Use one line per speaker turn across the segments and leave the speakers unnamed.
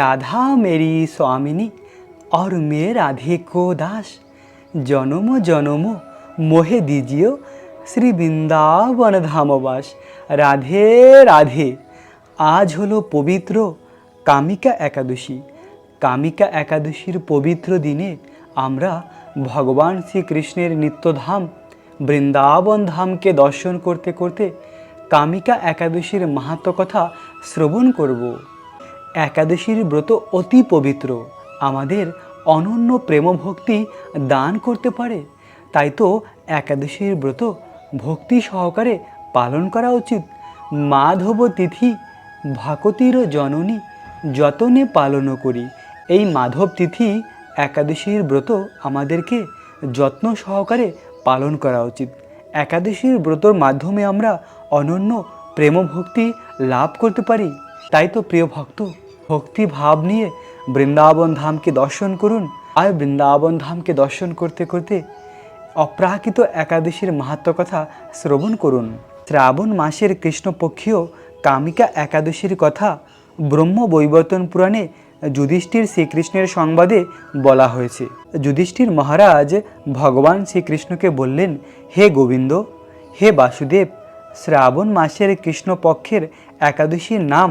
Radha Mary স্বামিনী or मेरे রাধে কো দাস জনম জনম মোহে দিজিও শ্রী বৃন্দাবন ধামবাস রাধে রাধে আজ হলো পবিত্র কামিকা একাদশী কামিকা একাদশীর পবিত্র দিনে আমরা ভগবান শ্রীকৃষ্ণের নিত্যধাম বৃন্দাবন ধামকে দর্শন করতে করতে কামিকা একাদশীর মাহাত্ম কথা শ্রবণ করবো একাদশীর ব্রত অতি পবিত্র আমাদের অনন্য প্রেমভক্তি দান করতে পারে তাই তো একাদশীর ব্রত ভক্তি সহকারে পালন করা উচিত মাধব তিথি ভাকতির জননী যতনে পালন করি এই মাধব তিথি একাদশীর ব্রত আমাদেরকে যত্ন সহকারে পালন করা উচিত একাদশীর ব্রতর মাধ্যমে আমরা অনন্য প্রেমভক্তি লাভ করতে পারি তাই তো প্রিয় ভক্ত ভক্তি ভাব নিয়ে বৃন্দাবন ধামকে দর্শন করুন আর বৃন্দাবন ধামকে দর্শন করতে করতে অপ্রাকৃত একাদশীর মাহাত্ম কথা শ্রবণ করুন শ্রাবণ মাসের কৃষ্ণপক্ষীয় কামিকা একাদশীর কথা ব্রহ্ম বৈবর্তন পুরাণে যুধিষ্ঠির শ্রীকৃষ্ণের সংবাদে বলা হয়েছে যুধিষ্ঠির মহারাজ ভগবান শ্রীকৃষ্ণকে বললেন হে গোবিন্দ হে বাসুদেব শ্রাবণ মাসের কৃষ্ণপক্ষের একাদশীর নাম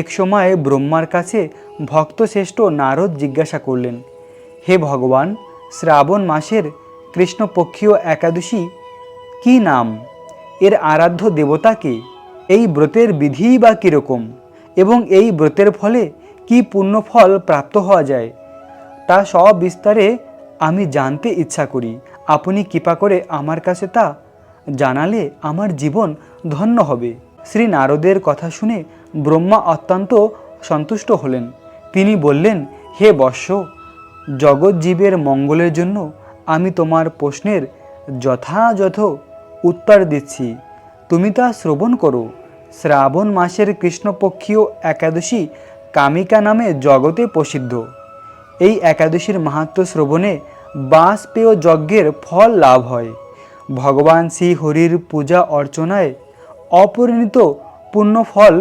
এক সময়ে ব্রহ্মার কাছে ভক্তশ্রেষ্ঠ নারদ জিজ্ঞাসা করলেন হে ভগবান শ্রাবণ মাসের কৃষ্ণপক্ষীয় একাদশী কি নাম এর আরাধ্য দেবতা কে এই ব্রতের বিধিই বা কীরকম এবং এই ব্রতের ফলে কি পূর্ণ ফল প্রাপ্ত হওয়া যায় তা সব বিস্তারে আমি জানতে ইচ্ছা করি আপনি কৃপা করে আমার কাছে তা জানালে আমার জীবন ধন্য হবে শ্রী নারদের কথা শুনে ব্রহ্মা অত্যন্ত সন্তুষ্ট হলেন তিনি বললেন হে বর্ষ জগজ্জীবের মঙ্গলের জন্য আমি তোমার প্রশ্নের যথাযথ উত্তর দিচ্ছি তুমি তা শ্রবণ করো শ্রাবণ মাসের কৃষ্ণপক্ষীয় একাদশী কামিকা নামে জগতে প্রসিদ্ধ এই একাদশীর মাহাত্ম শ্রবণে বাঁশপেয় যজ্ঞের ফল লাভ হয় ভগবান শ্রী হরির পূজা অর্চনায় অপরিণিত পুণ্যফল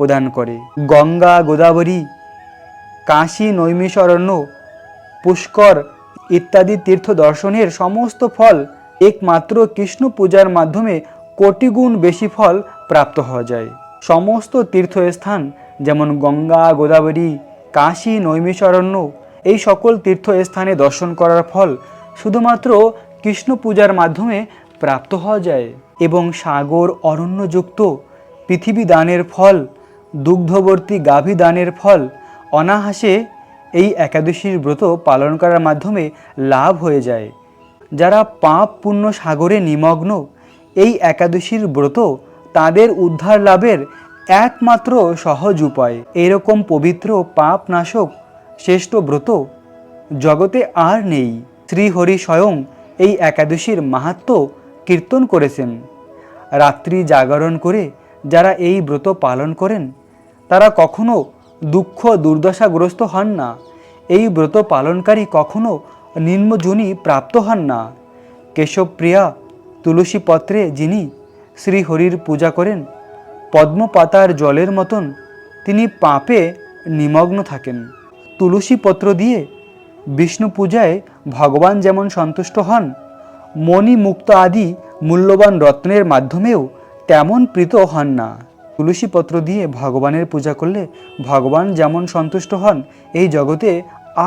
প্রদান করে গঙ্গা গোদাবরী কাশী নৈমিশরণ্য পুষ্কর ইত্যাদি তীর্থ দর্শনের সমস্ত ফল একমাত্র কৃষ্ণ পূজার মাধ্যমে কোটিগুণ বেশি ফল প্রাপ্ত হওয়া যায় সমস্ত তীর্থস্থান যেমন গঙ্গা গোদাবরী কাশী নৈমিশরণ্য এই সকল তীর্থস্থানে দর্শন করার ফল শুধুমাত্র কৃষ্ণ পূজার মাধ্যমে প্রাপ্ত হওয়া যায় এবং সাগর অরণ্যযুক্ত পৃথিবী দানের ফল দুগ্ধবর্তী গাভী দানের ফল অনাহাসে এই একাদশীর ব্রত পালন করার মাধ্যমে লাভ হয়ে যায় যারা পাপ পুণ্য সাগরে নিমগ্ন এই একাদশীর ব্রত তাদের উদ্ধার লাভের একমাত্র সহজ উপায় এরকম পবিত্র পাপ নাশক শ্রেষ্ঠ ব্রত জগতে আর নেই শ্রীহরি স্বয়ং এই একাদশীর মাহাত্ম কীর্তন করেছেন রাত্রি জাগরণ করে যারা এই ব্রত পালন করেন তারা কখনো দুঃখ দুর্দশাগ্রস্ত হন না এই ব্রত পালনকারী কখনো নিম্নজনী প্রাপ্ত হন না কেশবপ্রিয়া তুলসী পত্রে যিনি শ্রীহরির পূজা করেন পদ্মপাতার জলের মতন তিনি পাপে নিমগ্ন থাকেন তুলসী পত্র দিয়ে বিষ্ণু পূজায় ভগবান যেমন সন্তুষ্ট হন মণিমুক্ত আদি মূল্যবান রত্নের মাধ্যমেও তেমন প্রীত হন না তুলসী পত্র দিয়ে ভগবানের পূজা করলে ভগবান যেমন সন্তুষ্ট হন এই জগতে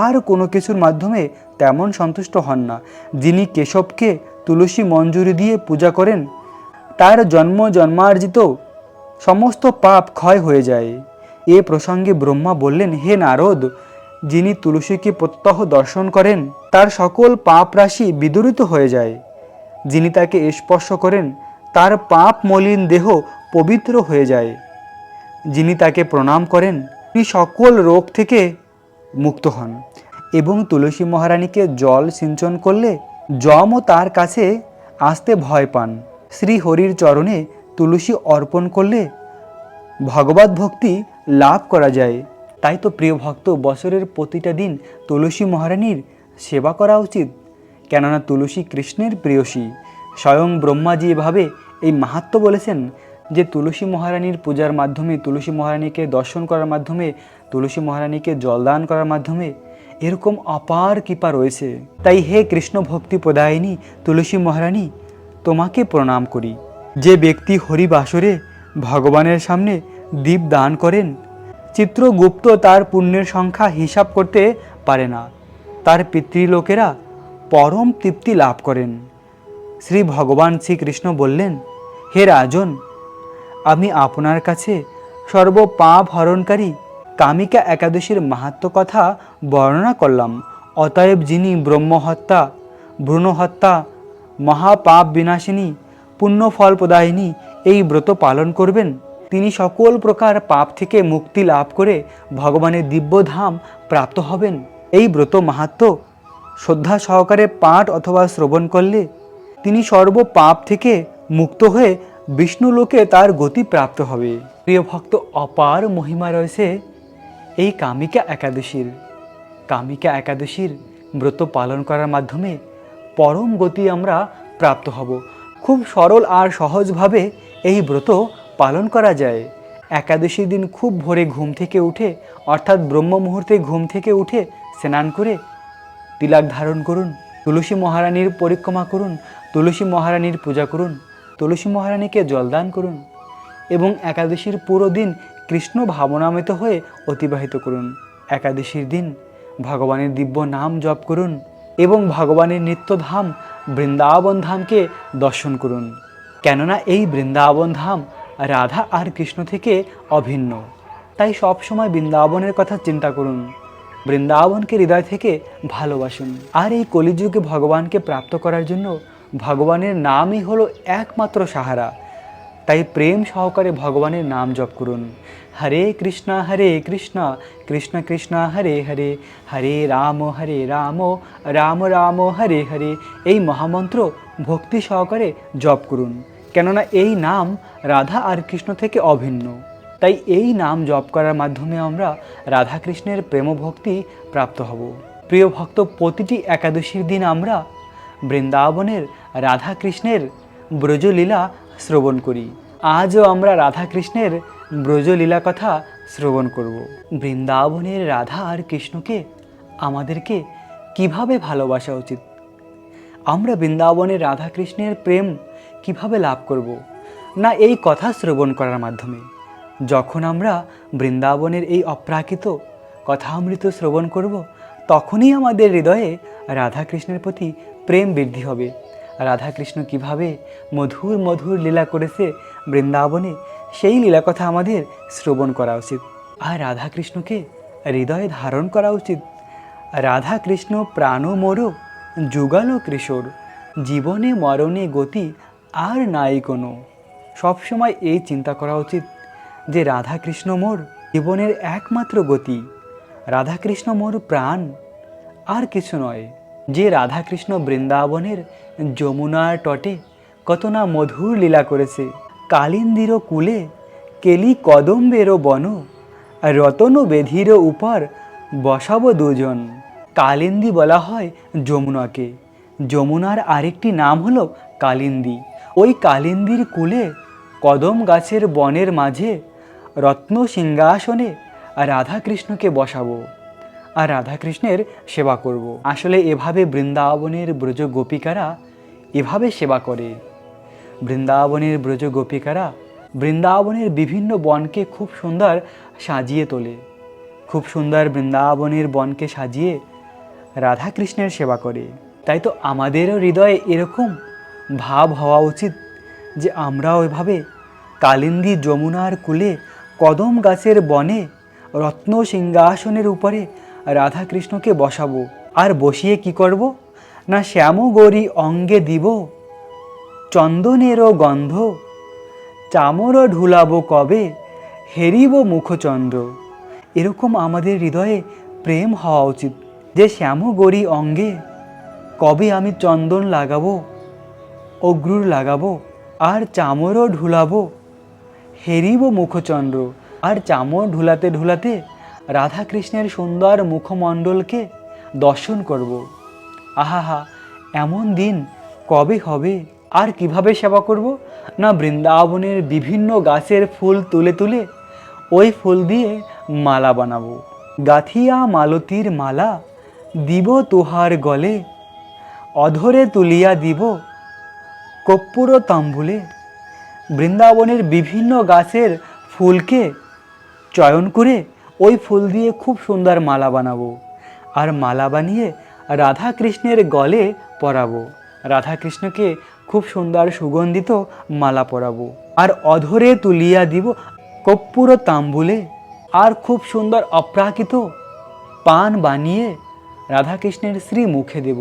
আর কোনো কিছুর মাধ্যমে তেমন সন্তুষ্ট হন না যিনি কেশবকে তুলসী মঞ্জুরি দিয়ে পূজা করেন তার জন্ম জন্মার্জিত সমস্ত পাপ ক্ষয় হয়ে যায় এ প্রসঙ্গে ব্রহ্মা বললেন হে নারদ যিনি তুলসীকে প্রত্যহ দর্শন করেন তার সকল পাপ রাশি বিদরিত হয়ে যায় যিনি তাকে স্পর্শ করেন তার পাপ মলিন দেহ পবিত্র হয়ে যায় যিনি তাকে প্রণাম করেন তিনি সকল রোগ থেকে মুক্ত হন এবং তুলসী মহারানীকে জল সিঞ্চন করলে যমও তার কাছে আসতে ভয় পান শ্রী হরির চরণে তুলসী অর্পণ করলে ভগবত ভক্তি লাভ করা যায় তাই তো প্রিয় ভক্ত বছরের প্রতিটা দিন তুলসী মহারানীর সেবা করা উচিত কেননা তুলসী কৃষ্ণের প্রিয়সী স্বয়ং ব্রহ্মাজি এভাবে এই মাহাত্ম বলেছেন যে তুলসী মহারানীর পূজার মাধ্যমে তুলসী মহারানীকে দর্শন করার মাধ্যমে তুলসী মহারানীকে জলদান করার মাধ্যমে এরকম অপার কৃপা রয়েছে তাই হে কৃষ্ণ ভক্তি প্রদায়িনী তুলসী মহারানী তোমাকে প্রণাম করি যে ব্যক্তি হরি বাসরে ভগবানের সামনে দীপ দান করেন চিত্রগুপ্ত তার পুণ্যের সংখ্যা হিসাব করতে পারে না তার পিতৃলোকেরা পরম তৃপ্তি লাভ করেন শ্রী ভগবান শ্রীকৃষ্ণ বললেন হে রাজন আমি আপনার কাছে সর্বপাপ হরণকারী কামিকা একাদশীর মাহাত্ম কথা বর্ণনা করলাম অতএব যিনি ব্রহ্মহত্যা ভ্রূণহত্যা মহাপাপ বিনাশিনী পুণ্যফল প্রদায়িনী এই ব্রত পালন করবেন তিনি সকল প্রকার পাপ থেকে মুক্তি লাভ করে ভগবানের দিব্যধাম প্রাপ্ত হবেন এই ব্রত মাহাত্ম শ্রদ্ধা সহকারে পাঠ অথবা শ্রবণ করলে তিনি সর্ব পাপ থেকে মুক্ত হয়ে বিষ্ণুলোকে তার গতি প্রাপ্ত হবে প্রিয় ভক্ত অপার মহিমা রয়েছে এই কামিকা একাদশীর কামিকা একাদশীর ব্রত পালন করার মাধ্যমে পরম গতি আমরা প্রাপ্ত হব খুব সরল আর সহজভাবে এই ব্রত পালন করা যায় একাদশীর দিন খুব ভোরে ঘুম থেকে উঠে অর্থাৎ ব্রহ্ম মুহূর্তে ঘুম থেকে উঠে স্নান করে তিলাক ধারণ করুন তুলসী মহারানীর পরিক্রমা করুন তুলসী মহারানীর পূজা করুন তুলসী মহারানীকে জলদান করুন এবং একাদশীর পুরো দিন কৃষ্ণ ভাবনামিত হয়ে অতিবাহিত করুন একাদশীর দিন ভগবানের দিব্য নাম জপ করুন এবং ভগবানের নিত্যধাম বৃন্দাবন ধামকে দর্শন করুন কেননা এই বৃন্দাবন ধাম রাধা আর কৃষ্ণ থেকে অভিন্ন তাই সবসময় বৃন্দাবনের কথা চিন্তা করুন বৃন্দাবনকে হৃদয় থেকে ভালোবাসুন আর এই কলিযুগে ভগবানকে প্রাপ্ত করার জন্য ভগবানের নামই হলো একমাত্র সাহারা তাই প্রেম সহকারে ভগবানের নাম জপ করুন হরে কৃষ্ণা হরে কৃষ্ণা কৃষ্ণ কৃষ্ণা হরে হরে হরে রাম হরে রাম রাম রাম হরে হরে এই মহামন্ত্র ভক্তি সহকারে জপ করুন কেননা এই নাম রাধা আর কৃষ্ণ থেকে অভিন্ন তাই এই নাম জপ করার মাধ্যমে আমরা রাধাকৃষ্ণের ভক্তি প্রাপ্ত হব প্রিয় ভক্ত প্রতিটি একাদশীর দিন আমরা বৃন্দাবনের রাধাকৃষ্ণের ব্রজলীলা শ্রবণ করি আজও আমরা রাধাকৃষ্ণের ব্রজলীলা কথা শ্রবণ করব বৃন্দাবনের রাধা আর কৃষ্ণকে আমাদেরকে কিভাবে ভালোবাসা উচিত আমরা বৃন্দাবনের রাধাকৃষ্ণের প্রেম কিভাবে লাভ করব না এই কথা শ্রবণ করার মাধ্যমে যখন আমরা বৃন্দাবনের এই অপ্রাকৃত কথামৃত শ্রবণ করব তখনই আমাদের হৃদয়ে রাধাকৃষ্ণের প্রতি প্রেম বৃদ্ধি হবে রাধাকৃষ্ণ কিভাবে মধুর মধুর লীলা করেছে বৃন্দাবনে সেই লীলা কথা আমাদের শ্রবণ করা উচিত আর রাধাকৃষ্ণকে হৃদয়ে ধারণ করা উচিত রাধাকৃষ্ণ প্রাণ মোরো যুগালো কৃশোর জীবনে মরণে গতি আর নাই কোনো সবসময় এই চিন্তা করা উচিত যে রাধাকৃষ্ণ মোর জীবনের একমাত্র গতি রাধাকৃষ্ণ মোর প্রাণ আর কিছু নয় যে রাধাকৃষ্ণ বৃন্দাবনের যমুনার তটে কত না মধুর লীলা করেছে কালিন্দির কুলে কেলি কদম্বেরও বন রতন বেধির উপর বসাবো দুজন কালিন্দি বলা হয় যমুনাকে যমুনার আরেকটি নাম হল কালিন্দি ওই কালিন্দির কুলে কদম গাছের বনের মাঝে রত্ন সিংহাসনে রাধাকৃষ্ণকে বসাবো আর রাধাকৃষ্ণের সেবা করব। আসলে এভাবে বৃন্দাবনের ব্রজ গোপিকারা এভাবে সেবা করে বৃন্দাবনের ব্রজ গোপিকারা বৃন্দাবনের বিভিন্ন বনকে খুব সুন্দর সাজিয়ে তোলে খুব সুন্দর বৃন্দাবনের বনকে সাজিয়ে রাধাকৃষ্ণের সেবা করে তাই তো আমাদেরও হৃদয়ে এরকম ভাব হওয়া উচিত যে আমরাও এভাবে কালিন্দি যমুনার কুলে কদম গাছের বনে রত্ন সিংহাসনের উপরে রাধা কৃষ্ণকে বসাবো আর বসিয়ে কি করব না গরি অঙ্গে দিব চন্দনেরও গন্ধ চামরও ঢুলাবো কবে হেরিব মুখচন্দ্র এরকম আমাদের হৃদয়ে প্রেম হওয়া উচিত যে গরি অঙ্গে কবে আমি চন্দন লাগাবো অগ্রুর লাগাবো আর চামরও ঢুলাবো হেরিব মুখচন্দ্র আর চামর ঢুলাতে ঢুলাতে রাধাকৃষ্ণের সুন্দর মুখমণ্ডলকে দর্শন করব আহাহা এমন দিন কবে হবে আর কিভাবে সেবা করব না বৃন্দাবনের বিভিন্ন গাছের ফুল তুলে তুলে ওই ফুল দিয়ে মালা বানাবো গাথিয়া মালতীর মালা দিব তোহার গলে অধরে তুলিয়া দিব কপ্পুর তাম্বুলে বৃন্দাবনের বিভিন্ন গাছের ফুলকে চয়ন করে ওই ফুল দিয়ে খুব সুন্দর মালা বানাবো আর মালা বানিয়ে রাধা কৃষ্ণের গলে পরাবো রাধাকৃষ্ণকে খুব সুন্দর সুগন্ধিত মালা পরাবো আর অধরে তুলিয়া দিব কপ্পুর তাম্বুলে আর খুব সুন্দর অপ্রাকৃত পান বানিয়ে রাধাকৃষ্ণের শ্রী মুখে দেব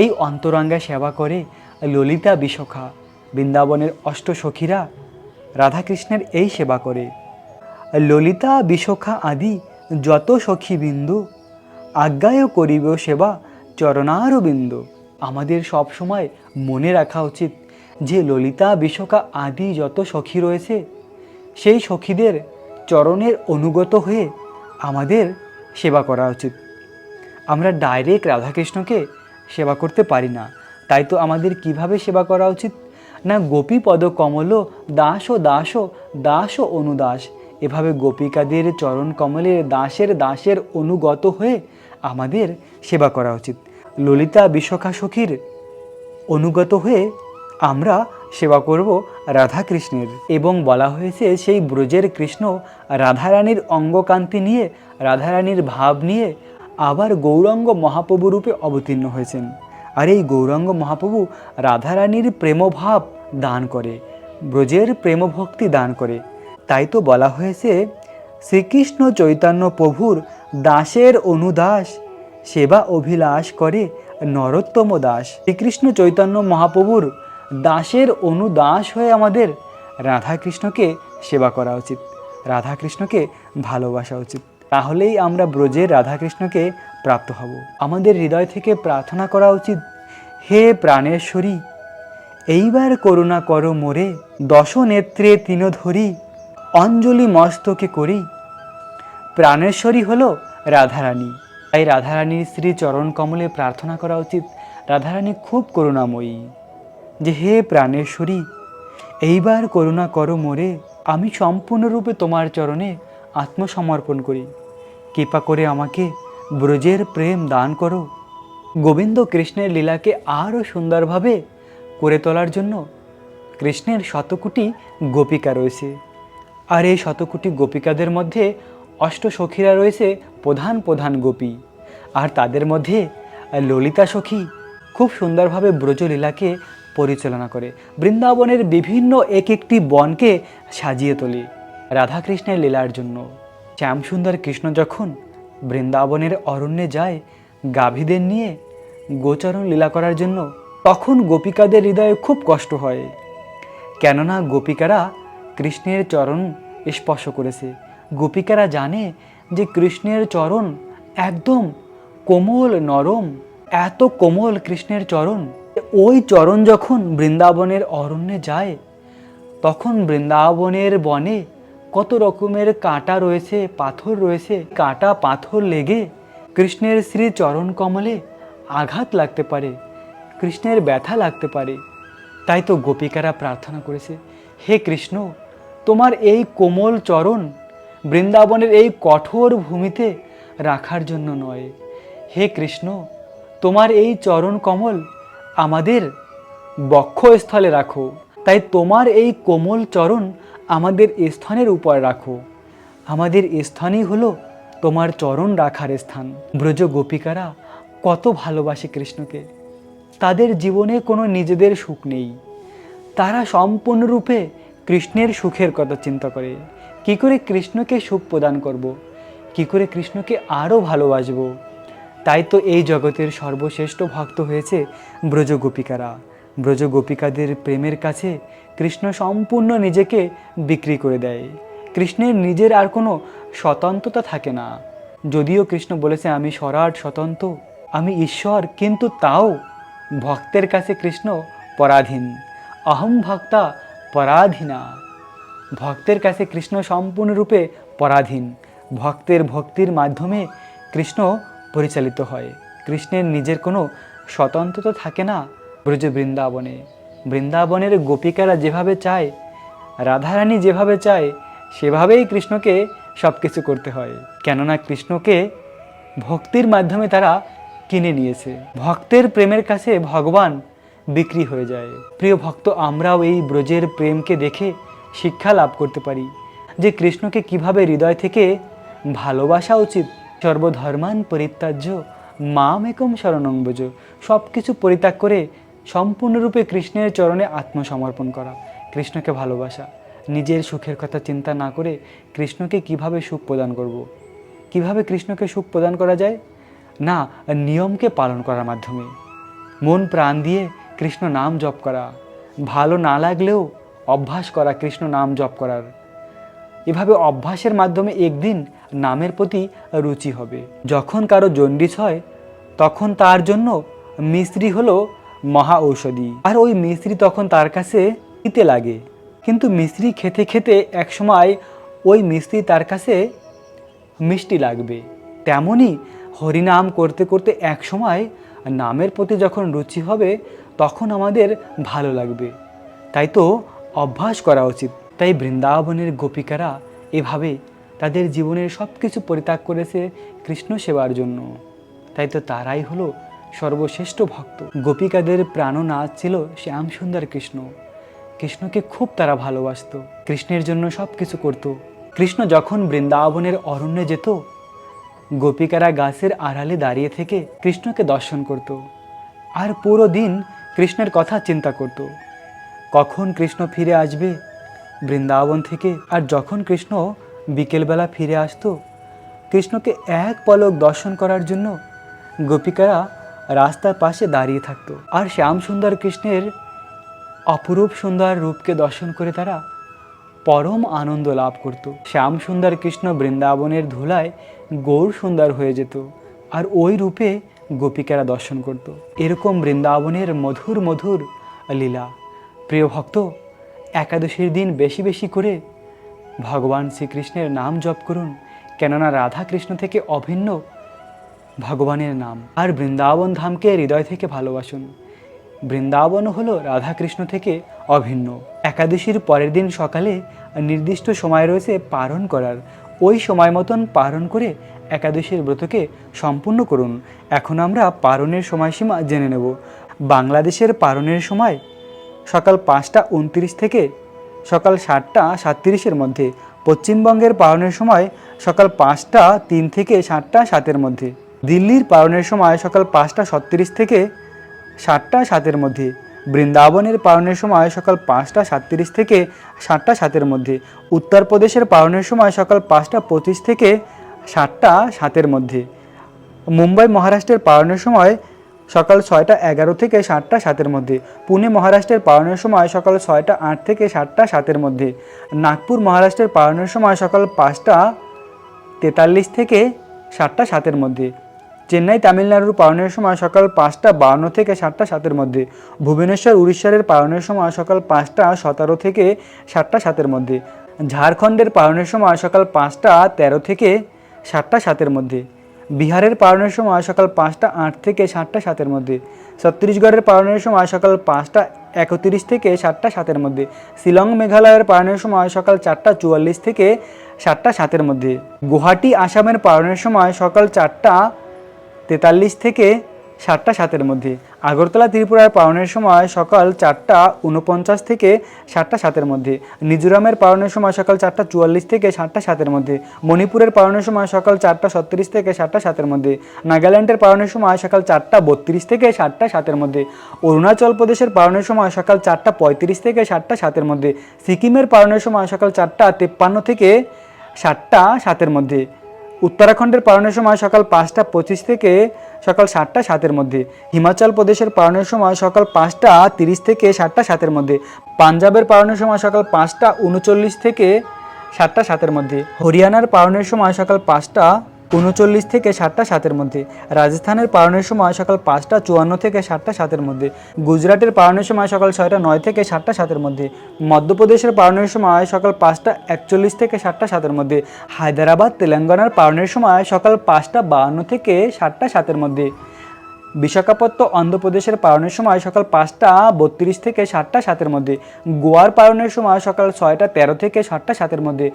এই অন্তরঙ্গা সেবা করে ললিতা বিশখা বৃন্দাবনের অষ্টসখীরা রাধাকৃষ্ণের এই সেবা করে ললিতা বিশখা আদি যত সখী বিন্দু আজ্ঞায় করিব সেবা বিন্দু আমাদের সবসময় মনে রাখা উচিত যে ললিতা বিশখা আদি যত সখী রয়েছে সেই সখীদের চরণের অনুগত হয়ে আমাদের সেবা করা উচিত আমরা ডাইরেক্ট রাধাকৃষ্ণকে সেবা করতে পারি না তাই তো আমাদের কিভাবে সেবা করা উচিত না গোপী পদ কমল দাস ও দাস ও দাস ও অনুদাস এভাবে গোপিকাদের চরণ কমলের দাসের দাসের অনুগত হয়ে আমাদের সেবা করা উচিত ললিতা বিশখা সখীর অনুগত হয়ে আমরা সেবা করব রাধাকৃষ্ণের এবং বলা হয়েছে সেই ব্রজের কৃষ্ণ রাধারানীর অঙ্গকান্তি নিয়ে রাধারানীর ভাব নিয়ে আবার গৌরাঙ্গ মহাপ্রভু রূপে অবতীর্ণ হয়েছেন আর এই গৌরাঙ্গ মহাপ্রভু রাধারানীর প্রেমভাব দান করে ব্রজের প্রেমভক্তি দান করে তাই তো বলা হয়েছে শ্রীকৃষ্ণ চৈতন্য প্রভুর দাসের অনুদাস সেবা অভিলাষ করে নরোত্তম দাস শ্রীকৃষ্ণ চৈতন্য মহাপ্রভুর দাসের অনুদাস হয়ে আমাদের রাধাকৃষ্ণকে সেবা করা উচিত রাধাকৃষ্ণকে ভালোবাসা উচিত তাহলেই আমরা ব্রজের রাধাকৃষ্ণকে প্রাপ্ত হব আমাদের হৃদয় থেকে প্রার্থনা করা উচিত হে প্রাণেশ্বরী এইবার করুণা করো মোরে দশ নেত্রে তিনধরী অঞ্জলি মস্তকে করি প্রাণেশ্বরী হল রাধারানী তাই রাধারানীর শ্রী চরণ কমলে প্রার্থনা করা উচিত রাধারানী খুব করুণাময়ী যে হে প্রাণেশ্বরী এইবার করুণা করো মোরে আমি সম্পূর্ণরূপে তোমার চরণে আত্মসমর্পণ করি কৃপা করে আমাকে ব্রজের প্রেম দান করো গোবিন্দ কৃষ্ণের লীলাকে আরও সুন্দরভাবে করে তোলার জন্য কৃষ্ণের শতকোটি গোপিকা রয়েছে আর এই শতকোটি গোপিকাদের মধ্যে অষ্ট সখীরা রয়েছে প্রধান প্রধান গোপী আর তাদের মধ্যে ললিতা সখী খুব সুন্দরভাবে ব্রজলীলাকে পরিচালনা করে বৃন্দাবনের বিভিন্ন এক একটি বনকে সাজিয়ে তোলে রাধাকৃষ্ণের লীলার জন্য শ্যামসুন্দর কৃষ্ণ যখন বৃন্দাবনের অরণ্যে যায় গাভীদের নিয়ে গোচরণ লীলা করার জন্য তখন গোপিকাদের হৃদয়ে খুব কষ্ট হয় কেননা গোপিকারা কৃষ্ণের চরণ স্পর্শ করেছে গোপিকারা জানে যে কৃষ্ণের চরণ একদম কোমল নরম এত কোমল কৃষ্ণের চরণ ওই চরণ যখন বৃন্দাবনের অরণ্যে যায় তখন বৃন্দাবনের বনে কত রকমের কাঁটা রয়েছে পাথর রয়েছে কাঁটা পাথর লেগে কৃষ্ণের শ্রী চরণ কমলে আঘাত লাগতে পারে কৃষ্ণের ব্যথা লাগতে পারে তাই তো গোপিকারা প্রার্থনা করেছে হে কৃষ্ণ তোমার এই কোমল চরণ বৃন্দাবনের এই কঠোর ভূমিতে রাখার জন্য নয় হে কৃষ্ণ তোমার এই চরণ কমল আমাদের বক্ষস্থলে রাখো তাই তোমার এই কোমল চরণ আমাদের স্থানের উপর রাখো আমাদের স্থানই হলো তোমার চরণ রাখার স্থান ব্রজ গোপিকারা কত ভালোবাসে কৃষ্ণকে তাদের জীবনে কোনো নিজেদের সুখ নেই তারা সম্পূর্ণরূপে কৃষ্ণের সুখের কথা চিন্তা করে কি করে কৃষ্ণকে সুখ প্রদান করব। কি করে কৃষ্ণকে আরও ভালোবাসব তাই তো এই জগতের সর্বশ্রেষ্ঠ ভক্ত হয়েছে ব্রজগোপিকারা ব্রজগোপিকাদের প্রেমের কাছে কৃষ্ণ সম্পূর্ণ নিজেকে বিক্রি করে দেয় কৃষ্ণের নিজের আর কোনো স্বতন্ত্রতা থাকে না যদিও কৃষ্ণ বলেছে আমি স্বরাট স্বতন্ত্র আমি ঈশ্বর কিন্তু তাও ভক্তের কাছে কৃষ্ণ পরাধীন অহম ভক্তা পরাধীনা ভক্তের কাছে কৃষ্ণ সম্পূর্ণরূপে পরাধীন ভক্তের ভক্তির মাধ্যমে কৃষ্ণ পরিচালিত হয় কৃষ্ণের নিজের কোনো স্বতন্ত্র তো থাকে না ব্রজ বৃন্দাবনে বৃন্দাবনের গোপিকারা যেভাবে চায় রাধারানী যেভাবে চায় সেভাবেই কৃষ্ণকে সব কিছু করতে হয় কেননা কৃষ্ণকে ভক্তির মাধ্যমে তারা কিনে নিয়েছে ভক্তের প্রেমের কাছে ভগবান বিক্রি হয়ে যায় প্রিয় ভক্ত আমরাও এই ব্রজের প্রেমকে দেখে শিক্ষা লাভ করতে পারি যে কৃষ্ণকে কিভাবে হৃদয় থেকে ভালোবাসা উচিত সর্বধর্মান পরিত্যাজ্য মাম একম শরণম্বজ সব কিছু পরিত্যাগ করে সম্পূর্ণরূপে কৃষ্ণের চরণে আত্মসমর্পণ করা কৃষ্ণকে ভালোবাসা নিজের সুখের কথা চিন্তা না করে কৃষ্ণকে কিভাবে সুখ প্রদান করব। কিভাবে কৃষ্ণকে সুখ প্রদান করা যায় না নিয়মকে পালন করার মাধ্যমে মন প্রাণ দিয়ে কৃষ্ণ নাম জপ করা ভালো না লাগলেও অভ্যাস করা কৃষ্ণ নাম জপ করার এভাবে অভ্যাসের মাধ্যমে একদিন নামের প্রতি রুচি হবে যখন কারো জন্ডিস হয় তখন তার জন্য মিস্ত্রি হলো মহা ঔষধি আর ওই মিস্ত্রি তখন তার কাছে খেতে লাগে কিন্তু মিস্ত্রি খেতে খেতে একসময় ওই মিস্ত্রি তার কাছে মিষ্টি লাগবে তেমনই হরিনাম করতে করতে একসময় নামের প্রতি যখন রুচি হবে তখন আমাদের ভালো লাগবে তাই তো অভ্যাস করা উচিত তাই বৃন্দাবনের গোপিকারা এভাবে তাদের জীবনের সব কিছু পরিত্যাগ করেছে কৃষ্ণ সেবার জন্য তাই তো তারাই হলো সর্বশ্রেষ্ঠ ভক্ত গোপিকাদের প্রাণনাথ ছিল শ্যামসুন্দর কৃষ্ণ কৃষ্ণকে খুব তারা ভালোবাসত কৃষ্ণের জন্য সব কিছু করত কৃষ্ণ যখন বৃন্দাবনের অরণ্যে যেত গোপিকারা গাছের আড়ালে দাঁড়িয়ে থেকে কৃষ্ণকে দর্শন করত আর পুরো দিন কৃষ্ণের কথা চিন্তা করত কখন কৃষ্ণ ফিরে আসবে বৃন্দাবন থেকে আর যখন কৃষ্ণ বিকেলবেলা ফিরে আসতো কৃষ্ণকে এক পলক দর্শন করার জন্য গোপিকারা রাস্তার পাশে দাঁড়িয়ে থাকতো আর শ্যামসুন্দর কৃষ্ণের অপরূপ সুন্দর রূপকে দর্শন করে তারা পরম আনন্দ লাভ করত শ্যামসুন্দর কৃষ্ণ বৃন্দাবনের ধুলায় গৌর সুন্দর হয়ে যেত আর ওই রূপে গোপিকারা দর্শন করত এরকম বৃন্দাবনের মধুর মধুর লীলা প্রিয় ভক্ত একাদশীর দিন বেশি বেশি করে ভগবান শ্রীকৃষ্ণের নাম জপ করুন কেননা রাধা কৃষ্ণ থেকে অভিন্ন ভগবানের নাম আর বৃন্দাবন ধামকে হৃদয় থেকে ভালোবাসুন বৃন্দাবন হলো রাধাকৃষ্ণ থেকে অভিন্ন একাদশীর পরের দিন সকালে নির্দিষ্ট সময় রয়েছে পারণ করার ওই সময় মতন পারণ করে একাদশীর ব্রতকে সম্পূর্ণ করুন এখন আমরা পারণের সময়সীমা জেনে নেব বাংলাদেশের পারণের সময় সকাল পাঁচটা উনত্রিশ থেকে সকাল সাতটা সাতত্রিশের মধ্যে পশ্চিমবঙ্গের পারণের সময় সকাল পাঁচটা তিন থেকে সাতটা সাতের মধ্যে দিল্লির পারণের সময় সকাল পাঁচটা সত্তিরিশ থেকে সাতটা সাতের মধ্যে বৃন্দাবনের পারণের সময় সকাল পাঁচটা সাতত্রিশ থেকে সাতটা সাতের মধ্যে উত্তরপ্রদেশের পারণের সময় সকাল পাঁচটা পঁচিশ থেকে সাতটা সাতের মধ্যে মুম্বাই মহারাষ্ট্রের পালনের সময় সকাল ছয়টা এগারো থেকে সাতটা সাতের মধ্যে পুনে মহারাষ্ট্রের পালনের সময় সকাল ছয়টা আট থেকে সাতটা সাতের মধ্যে নাগপুর মহারাষ্ট্রের পালনের সময় সকাল পাঁচটা তেতাল্লিশ থেকে সাতটা সাতের মধ্যে চেন্নাই তামিলনাড়ুর পালনের সময় সকাল পাঁচটা বাহান্ন থেকে সাতটা সাতের মধ্যে ভুবনেশ্বর উড়িষ্যার পালনের সময় সকাল পাঁচটা সতেরো থেকে সাতটা সাতের মধ্যে ঝাড়খণ্ডের পালনের সময় সকাল পাঁচটা তেরো থেকে সাতটা সাতের মধ্যে বিহারের পালনের সময় সকাল পাঁচটা আট থেকে সাতটা সাতের মধ্যে ছত্তিশগড়ের পালনের সময় সকাল পাঁচটা একত্রিশ থেকে সাতটা সাতের মধ্যে শিলং মেঘালয়ের পালনের সময় সকাল চারটা চুয়াল্লিশ থেকে সাতটা সাতের মধ্যে গুয়াহাটি আসামের পালনের সময় সকাল চারটা তেতাল্লিশ থেকে সাতটা সাতের মধ্যে আগরতলা ত্রিপুরার পাওনের সময় সকাল চারটা উনপঞ্চাশ থেকে সাতটা সাতের মধ্যে মিজোরামের পাওনের সময় সকাল চারটা চুয়াল্লিশ থেকে সাতটা সাতের মধ্যে মণিপুরের পাওনের সময় সকাল চারটা সত্তিরিশ থেকে সাতটা সাতের মধ্যে নাগাল্যান্ডের পাওনের সময় সকাল চারটা বত্রিশ থেকে সাতটা সাতের মধ্যে অরুণাচল প্রদেশের পাওনের সময় সকাল চারটা পঁয়ত্রিশ থেকে সাতটা সাতের মধ্যে সিকিমের পাওনের সময় সকাল চারটা তেপ্পান্ন থেকে সাতটা সাতের মধ্যে উত্তরাখণ্ডের পালনের সময় সকাল পাঁচটা পঁচিশ থেকে সকাল সাতটা সাতের মধ্যে হিমাচল প্রদেশের পালনের সময় সকাল পাঁচটা তিরিশ থেকে সাতটা সাতের মধ্যে পাঞ্জাবের পালনের সময় সকাল পাঁচটা উনচল্লিশ থেকে সাতটা সাতের মধ্যে হরিয়ানার পালনের সময় সকাল পাঁচটা উনচল্লিশ থেকে সাতটা সাতের মধ্যে রাজস্থানের পালনের সময় সকাল পাঁচটা চুয়ান্ন থেকে সাতটা সাতের মধ্যে গুজরাটের পালনের সময় সকাল ছয়টা নয় থেকে সাতটা সাতের মধ্যে মধ্যপ্রদেশের পালনের সময় সকাল পাঁচটা একচল্লিশ থেকে সাতটা সাতের মধ্যে হায়দ্রাবাদ তেলেঙ্গানার পালনের সময় সকাল পাঁচটা বাহান্ন থেকে সাতটা সাতের মধ্যে বিশাখাপত্ত অন্ধ্রপ্রদেশের পালনের সময় সকাল পাঁচটা বত্রিশ থেকে সাতটা সাতের মধ্যে গোয়ার পালনের সময় সকাল ছয়টা তেরো থেকে সাতটা সাতের মধ্যে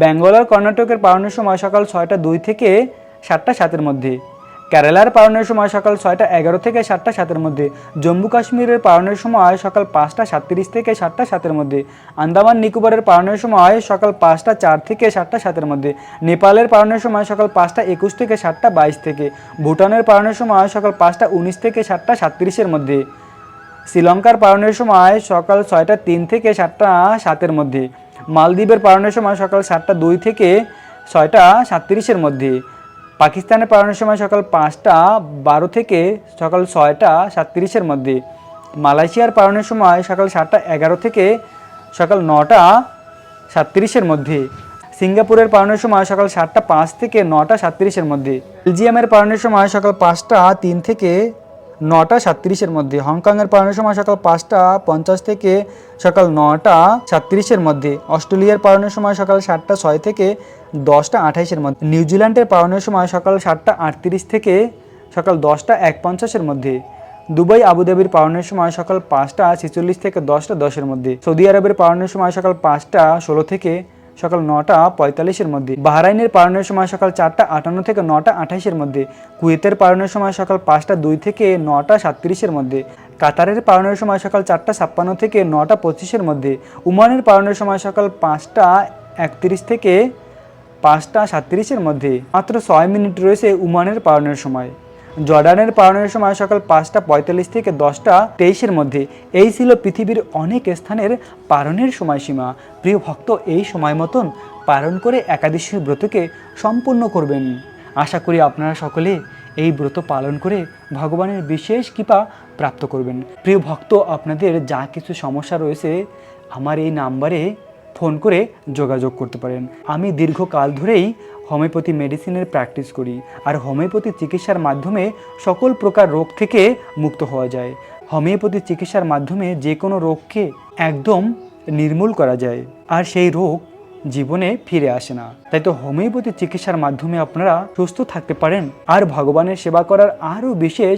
ব্যাঙ্গালোর কর্ণাটকের পালনের সময় সকাল ছয়টা দুই থেকে সাতটা সাতের মধ্যে কেরালার পালনের সময় সকাল ছয়টা এগারো থেকে সাতটা সাতের মধ্যে জম্মু কাশ্মীরের পালনের সময় সকাল পাঁচটা সাতত্রিশ থেকে সাতটা সাতের মধ্যে আন্দামান নিকোবরের পালনের সময় সকাল পাঁচটা চার থেকে সাতটা সাতের মধ্যে নেপালের পালনের সময় সকাল পাঁচটা একুশ থেকে সাতটা বাইশ থেকে ভুটানের পালনের সময় সকাল পাঁচটা উনিশ থেকে সাতটা সাতত্রিশের মধ্যে শ্রীলঙ্কার পালনের সময় সকাল ছয়টা তিন থেকে সাতটা সাতের মধ্যে মালদ্বীপের পালনের সময় সকাল সাতটা দুই থেকে ছয়টা সাতত্রিশের মধ্যে পাকিস্তানে পালানোর সময় সকাল পাঁচটা বারো থেকে সকাল ছয়টা সাতত্রিশের মধ্যে মালয়েশিয়ার পালানোর সময় সকাল সাতটা এগারো থেকে সকাল নটা সাতত্রিশের মধ্যে সিঙ্গাপুরের পালানোর সময় সকাল সাতটা পাঁচ থেকে নটা সাতত্রিশের মধ্যে বেলজিয়ামের পালানোর সময় সকাল পাঁচটা তিন থেকে নটা সাতত্রিশের মধ্যে হংকংয়ের পালানোর সময় সকাল পাঁচটা পঞ্চাশ থেকে সকাল নটা সাতত্রিশের মধ্যে অস্ট্রেলিয়ার পালানোর সময় সকাল সাতটা ছয় থেকে দশটা আঠাইশের মধ্যে নিউজিল্যান্ডের পালানোর সময় সকাল সাতটা আটত্রিশ থেকে সকাল দশটা এক পঞ্চাশের মধ্যে দুবাই আবুধাবির পালনের সময় সকাল পাঁচটা ছেচল্লিশ থেকে দশটা দশের মধ্যে সৌদি আরবের পালনের সময় সকাল পাঁচটা ষোলো থেকে সকাল নটা পঁয়তাল্লিশের মধ্যে বাহরাইনের পালনের সময় সকাল চারটা আটান্ন থেকে নটা আঠাইশের মধ্যে কুয়েতের পালনের সময় সকাল পাঁচটা দুই থেকে নটা সাতত্রিশের মধ্যে কাতারের পালনের সময় সকাল চারটা ছাপ্পান্ন থেকে নটা পঁচিশের মধ্যে উমানের পালনের সময় সকাল পাঁচটা একত্রিশ থেকে পাঁচটা সাতত্রিশের মধ্যে মাত্র ছয় মিনিট রয়েছে উমানের পালনের সময় জর্ডানের পালনের সময় সকাল পাঁচটা পঁয়তাল্লিশ থেকে দশটা তেইশের মধ্যে এই ছিল পৃথিবীর অনেক স্থানের পালনের সময়সীমা প্রিয় ভক্ত এই সময় মতন পালন করে একাদশীর ব্রতকে সম্পূর্ণ করবেন আশা করি আপনারা সকলে এই ব্রত পালন করে ভগবানের বিশেষ কৃপা প্রাপ্ত করবেন প্রিয় ভক্ত আপনাদের যা কিছু সমস্যা রয়েছে আমার এই নাম্বারে ফোন করে যোগাযোগ করতে পারেন আমি দীর্ঘকাল ধরেই হোমিওপ্যাথি মেডিসিনের প্র্যাকটিস করি আর হোমিওপ্যাথি চিকিৎসার মাধ্যমে সকল প্রকার রোগ থেকে মুক্ত হওয়া যায় হোমিওপ্যাথি চিকিৎসার মাধ্যমে যে কোনো রোগকে একদম নির্মূল করা যায় আর সেই রোগ জীবনে ফিরে আসে না তাই তো হোমিওপ্যাথি চিকিৎসার মাধ্যমে আপনারা সুস্থ থাকতে পারেন আর ভগবানের সেবা করার আরও বিশেষ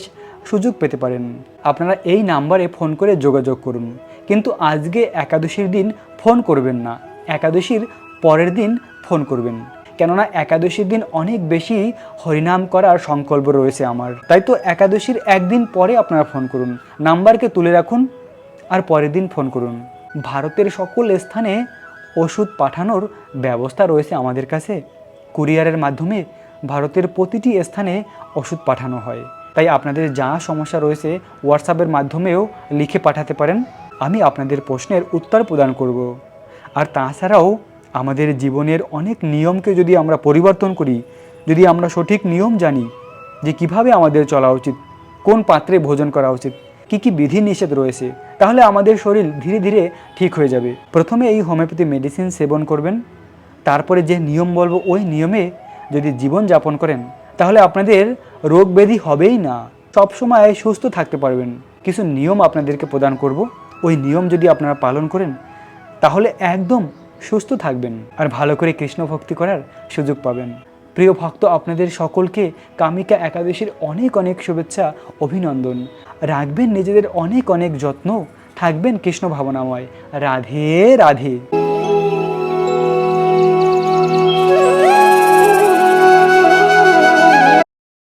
সুযোগ পেতে পারেন আপনারা এই নাম্বারে ফোন করে যোগাযোগ করুন কিন্তু আজকে একাদশীর দিন ফোন করবেন না একাদশীর পরের দিন ফোন করবেন কেননা একাদশীর দিন অনেক বেশি হরিনাম করার সংকল্প রয়েছে আমার তাই তো একাদশীর একদিন পরে আপনারা ফোন করুন নাম্বারকে তুলে রাখুন আর পরের দিন ফোন করুন ভারতের সকল স্থানে ওষুধ পাঠানোর ব্যবস্থা রয়েছে আমাদের কাছে কুরিয়ারের মাধ্যমে ভারতের প্রতিটি স্থানে ওষুধ পাঠানো হয় তাই আপনাদের যা সমস্যা রয়েছে হোয়াটসঅ্যাপের মাধ্যমেও লিখে পাঠাতে পারেন আমি আপনাদের প্রশ্নের উত্তর প্রদান করব আর তাছাড়াও আমাদের জীবনের অনেক নিয়মকে যদি আমরা পরিবর্তন করি যদি আমরা সঠিক নিয়ম জানি যে কিভাবে আমাদের চলা উচিত কোন পাত্রে ভোজন করা উচিত কি কি বিধি নিষেধ রয়েছে তাহলে আমাদের শরীর ধীরে ধীরে ঠিক হয়ে যাবে প্রথমে এই হোমিওপ্যাথি মেডিসিন সেবন করবেন তারপরে যে নিয়ম বলবো ওই নিয়মে যদি জীবন যাপন করেন তাহলে আপনাদের রোগ ব্যাধি হবেই না সবসময় সুস্থ থাকতে পারবেন কিছু নিয়ম আপনাদেরকে প্রদান করব ওই নিয়ম যদি আপনারা পালন করেন তাহলে একদম সুস্থ থাকবেন আর ভালো করে কৃষ্ণ ভক্তি করার সুযোগ পাবেন প্রিয় ভক্ত আপনাদের সকলকে কামিকা একাদশীর অনেক অনেক শুভেচ্ছা অভিনন্দন রাখবেন নিজেদের অনেক অনেক যত্ন থাকবেন কৃষ্ণ ভাবনাময় রাধে রাধে